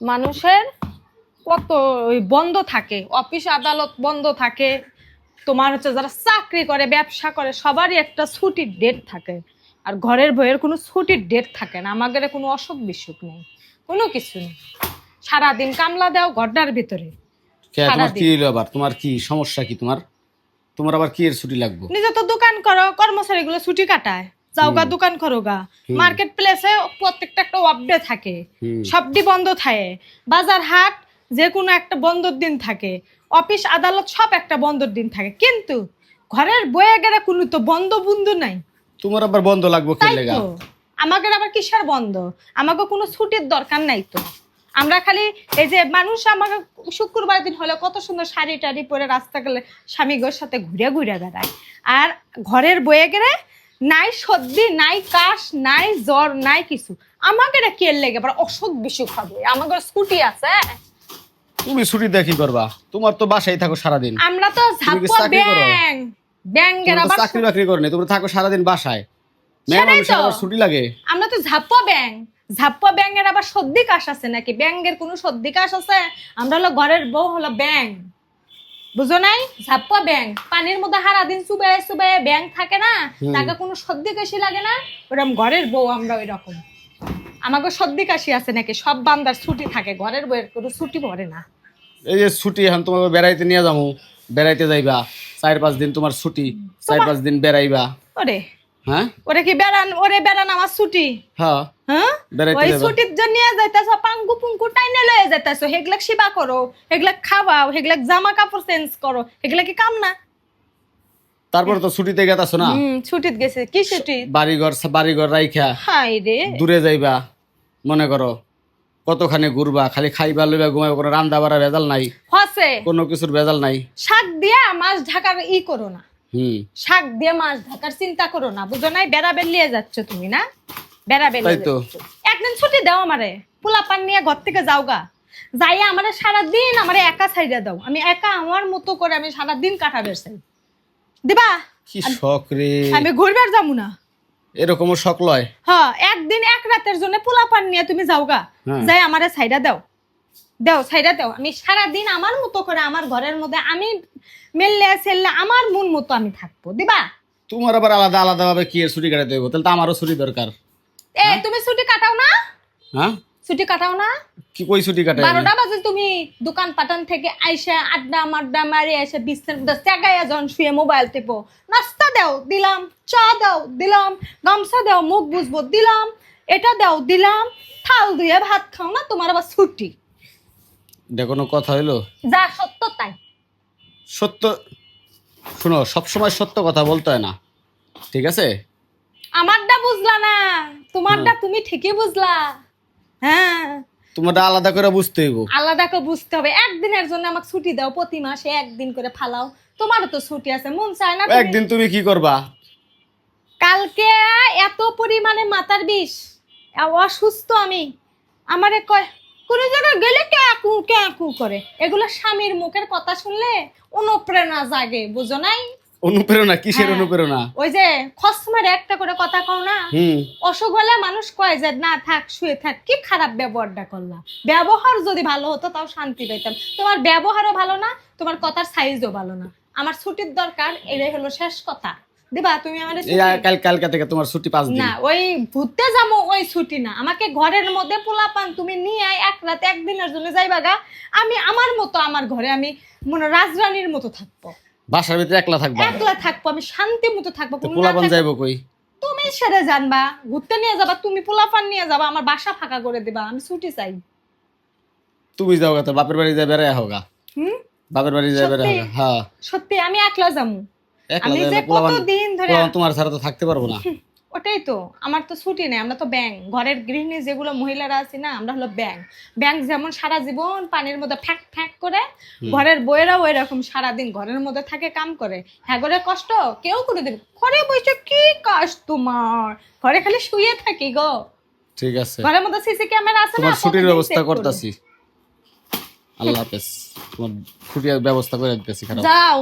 মানুষের কত বন্ধ থাকে অফিস আদালত বন্ধ থাকে তোমার হচ্ছে যারা চাকরি করে ব্যবসা করে সবারই একটা ছুটির ডেট থাকে। আর ঘরের বইয়ের কোনো ছুটির ডেট থাকে না আমাদের কোনো অসুখ বিসুখ নেই কোনো কিছু নেই। সারাদিন কামলা দাও ঘরটার ভিতরে। তোমার। কি হইল আবার? তোমার কি সমস্যা কি তোমার? তোমার আবার কি এর ছুটি লাগবে? নিজে তো দোকান করো কর্মচারী গুলো ছুটি কাটায়। যাও গা দোকান করো গা। মার্কেট প্লেসে একটা থাকে। সবটি বন্ধ থাকে। বাজার হাট যে কোনো একটা বন্ধর দিন থাকে অফিস আদালত সব একটা বন্ধর দিন থাকে। কিন্তু ঘরের বয়ে গেলে কোনো তো বন্ধ বন্ধু নাই। তোমার আবার বন্ধ লাগবে কে আমাকে আবার কিসের বন্ধ? আমাকে কোনো ছুটির দরকার নাই তো। আমরা খালি এই যে মানুষ আমাকে শুক্রবার দিন হলে কত সুন্দর শাড়ি টাড়ি পরে রাস্তা গেলে স্বামী গোর সাথে ঘুরে ঘুরে বেড়ায়। আর ঘরের বয়ে গেলে নাই সর্দি নাই কাশ নাই জ্বর নাই কিছু। আমাকে এটা কে লেগে আবার অসুখ বিসুখ হবে? আমাকে স্কুটি আছে তুমি ছুটি দেখি করবা? তোমার তো বাসায় থাকো সারাদিন। আমরা তো চাকরি ব্যাং। ব্যাংকের আবার চাকরি বাকরি করো না তুমি থাকো সারাদিন বাসায়। মেয়ে সেটাই আবার ছুটি লাগে। আমরা তো ঝাপ্পা ব্যাং। ঝাপ্পা ব্যাঙের আবার সর্দি কাশ আছে নাকি? ব্যাঙের কোনো সর্দি কাশ আছে? আমরা হলো ঘরের বউ হলো ব্যাং। বুঝো নাই? ঝাপ্পা ব্যাং পানির মধ্যে ব্যাং থাকে না তাকে কোনো সর্দি কাশি লাগে না? ওরকম ঘরের বউ আমরা ওই রকম আমাকে সর্দি কাশি আছে নাকি? সব বান্দার ছুটি থাকে ঘরের বউয়ের কোনো ছুটি পড়ে না। এই যে ছুটি এখন তোমাকে বেড়াইতে নিয়ে যাব বেড়াইতে যাইবা চার পাঁচ দিন তোমার ছুটি চার পাঁচ দিন বেড়াইবা। ওরে হ্যাঁ? ওরে কি বেড়ান ওরে বেড়ান আমার ছুটি? হ্যাঁ। হ্যাঁ? ওই ছুটির জন্য যাইতাছ পাঙ্গু পুঙ্গু টাইনে লয়ে যাইতাছ। হেগলাক সেবা করো হেগলাক খাওয়াও হেগলাক জামা কাপড় চেঞ্জ করো। হেগলা কি কাম না? তারপরে তো ছুটিতে গেতাছো না? হুম ছুটিত গেছে। কি ছুটি? বাড়িঘর বাড়িঘর রাইখা। হাই রে। দূরে যাইবা মনে করো। কতখানি ঘুরবা খালি খাইবা লইবা ঘুমাইবা কোনো রান্না বাড়া ভেজাল নাই। হসে। কোনো কিছুর ভেজাল নাই। শাক দিয়া মাছ ঢাকার ই করো না। শাক দিয়ে মাছ ঢাকার চিন্তা করো না বুঝো নাই? বেড়া বেলিয়ে যাচ্ছ তুমি না? বেড়া বেলিয়ে তাই তো। একদিন ছুটি দাও আমারে পোলা পান নিয়ে ঘর থেকে যাও গা যাইয়া আমারে সারাদিন আমারে একা ছাইড়া দাও। আমি একা আমার মতো করে আমি সারাদিন কাটাবে চাই। দিবা? কি শখ রে। আমি ঘুরবার যাব না। এরকমও শখ লয়? হ্যাঁ একদিন এক রাতের জন্য পোলা পান নিয়ে তুমি যাও গা হ্যাঁ। যাই আমারে ছাইড়া দাও। দাও ছাইড়া দাও। আমি সারাদিন আমার মতো করে আমার ঘরের মধ্যে আমি মেললে সেললে আমার মন মতো আমি থাকব। দিবা? তোমার আবার আলাদা আলাদা ভাবে কি ছুটি কাটাতে হইব? তাহলে তো আমারও ছুটি দরকার। এ তুমি ছুটি কাটাও না? হ্যাঁ? ছুটি কাটাও না? কি কই ছুটি কাটাই বারোটা বাজে তুমি দোকান পাটান থেকে আইসা আড্ডা মাড্ডা মারি এসে বিছনার মধ্যে চেগাইয়া যখন শুয়ে মোবাইল টিপো। নাস্তা দাও দিলাম। চা দাও দিলাম। গামছা দাও মুখ বুঝব দিলাম। এটা দাও দিলাম। থাল ধুয়ে ভাত খাও না তোমার আবার ছুটি। এটা কোনো কথা হইল? যা সত্য তাই। সত্য? শোনো সবসময় সত্য কথা বলতে হয় না। ঠিক আছে? আমারটা বুঝলা না। তোমারটা তুমি ঠিকই বুঝলা। হ্যাঁ। তোমারটা আলাদা করে বুঝতে হইব। আলাদা করে বুঝতে হবে। একদিনের জন্য আমাকে ছুটি দাও প্রতি মাসে একদিন করে ফালাও। তোমারও তো ছুটি আছে মন চায় না তুমি- একদিন তুমি কি করবা? কালকে এত পরিমাণে মাথার বিষ। অসুস্থ আমি। আমারে কয় কোনো জায়গায় গেলে ক্যাকু ক্যাকু করে। এগুলো স্বামীর মুখের কথা শুনলে অনুপ্রেরণা জাগে বুঝো নাই? অনুপ্রেরণা কিসের হ্যাঁ। অনুপ্রেরণা? ওই যে খসমের একটা করে কথা কও না? অসুখ হলে মানুষ কয় যে না থাক শুয়ে থাক। কি খারাপ ব্যবহারটা করলাম। ব্যবহার যদি ভালো হতো তাও শান্তি পেতাম। তোমার ব্যবহারও ভালো না তোমার কথার সাইজও ভালো না। আমার ছুটির দরকার এটাই হলো শেষ কথা। দিবা তুমি আমার এই কাল কালকা থেকে তোমার ছুটি পাঁচ দিন। না ওই ঘুরতে যাব ওই ছুটি না। আমাকে ঘরের মধ্যে পোলাপান তুমি নিয়ে আয় এক রাত একদিনের জন্য যাইবা গা। আমি আমার মতো আমার ঘরে আমি মনে রাজরানীর মতো থাকব। বাসার ভিতরে একলা থাকবা? একলা থাকব আমি শান্তি মতো থাকব তো কোনো না পোলাপান থাকব। যাইবো কই? তুমি সেরে জানবা ঘুরতে নিয়ে যাবা তুমি পোলাপান নিয়ে যাবা আমার বাসা ফাঁকা করে দিবা আমি ছুটি চাই। তুমি যাও গা বাপের বাড়ি যাই বেড়াই হোগা হুম? বাপের বাড়ি যাই বেড়াই সত্যি? হ্যাঁ। সত্যি আমি একলা যাব আমি যে কতদিন ধরে তোমার ছাড়া তো থাকতে পারব না। ওটাই তো। আমার তো ছুটি নেই আমরা তো ব্যাংক ঘরের গৃহিণী যেগুলো মহিলারা আছি না আমরা হলো ব্যাংক ব্যাংক যেমন সারা জীবন পানির মধ্যে ফ্যাক ফ্যাক করে ঘরের বইয়েরাও এরকম সারাদিন ঘরের মধ্যে থাকে কাম করে। হ্যাঁ ঘরে কষ্ট? কেউ করে দেবে ঘরে বসে কি কাজ তোমার? ঘরে খালি শুয়ে থাকি গো। ঠিক আছে। ঘরের মধ্যে সিসি ক্যামেরা আছে না ছুটির ব্যবস্থা করতেছি। আল্লাহ হাফেজ। তোমার ছুটির ব্যবস্থা করে দিতেছি যাও।